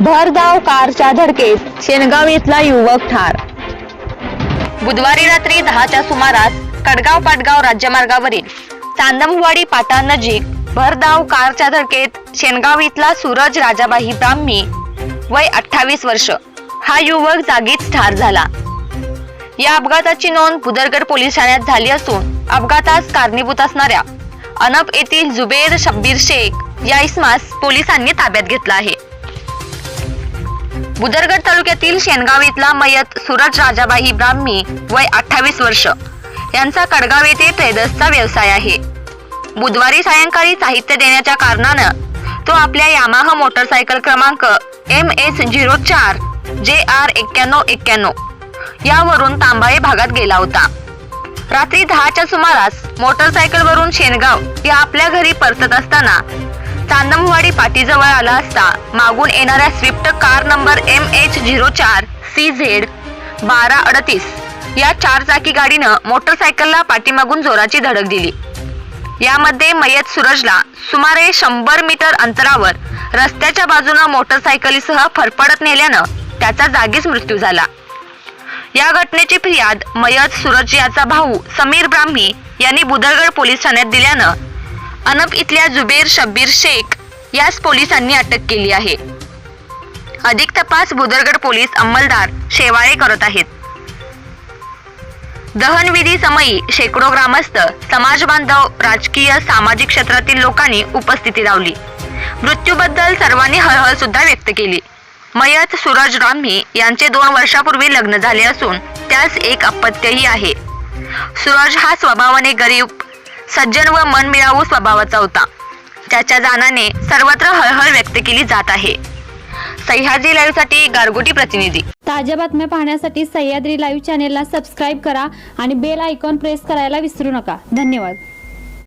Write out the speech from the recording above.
भरधाव कारच्या धडकेत शेनगाव इथला युवक ठार. बुधवारी रात्री दहाच्या सुमारास कडगाव पाटगाव राज्यमार्गावरील चांदमवाडी पाटा नजीक भरधाव कारच्या धडकेत शेनगाव इथला सूरज राजाबाई ब्राह्मी वय अठ्ठावीस वर्ष. हा युवक जागीच ठार झाला. या अपघाताची नोंद भुदरगड पोलीस ठाण्यात झाली असून अपघातास कारणीभूत असणाऱ्या अनप येथील जुबेर शब्बीर शेख या इसमास पोलिसांनी ताब्यात घेतला आहे. बुदरगड तालुक्यातील शेनगाव इथला मयत सुरज राजाबाई ब्राह्मी वय अठ्ठावीस वर्ष. यांचा कडगाव येथे ट्रेडर्सचा व्यवसाय आहे. बुधवारी सायंकाळी साहित्य देण्याच्या कारणानं तो आपल्या यामाहा मोटरसायकल क्रमांक एम एस झिरो चार जे आर एक्क्याण्णव एक्क्याण्णव यावरून तांबाळे भागात गेला होता. रात्री दहाच्या सुमारास मोटरसायकलवरून शेनगाव या आपल्या घरी परतत असताना चांदमवाडी पाटीजवळ आला असता मागून येणाऱ्या Swift car number M H zero चार सी झेड बारा अडतीस या चारचाकी गाडीनं मोटरसायकलला पाठीमागून जोराची धडक दिली. यामध्ये मयत सूरजला सुमारे शंभर मीटर अंतरावर रस्त्याच्या बाजूनं मोटरसायकलीसह फरफडत नेल्यानं त्याचा जागीच मृत्यू झाला. या घटनेची फिर्याद मयत सूरज याचा भाऊ समीर ब्राह्मी यांनी बुदरगड पोलीस ठाण्यात दिल्यानं अनप इथल्या जुबेर शब्बीर शेख यास पोलिसांनी अटक केली आहे. अधिक तपास भुदरगड पोलीस अंमलदार शेवाळे करत आहेत. दहनविधी समयी शेकडो ग्रामस्थ समाज बांधव राजकीय सामाजिक क्षेत्रातील लोकांनी उपस्थिती लावली. मृत्यूबद्दल सर्वांनी हळहळ सुद्धा व्यक्त केली. मयत सूरज ब्राह्मी यांचे दोन वर्षापूर्वी लग्न झाले असून त्यास एक अपत्यही आहे. सूरज हा स्वभावाने गरीब सज्जन व मनमिळावू स्वभावाचा होता. त्याच्या जाण्याने सर्वत्र हळहळ व्यक्त केली जात आहे. सह्याद्री लाईव्हसाठी गारगोटी प्रतिनिधी. ताज्या बातम्या पाहण्यासाठी सह्याद्री लाईव्ह चॅनेलला सबस्क्राईब करा आणि बेल आयकॉन प्रेस करायला विसरू नका. धन्यवाद.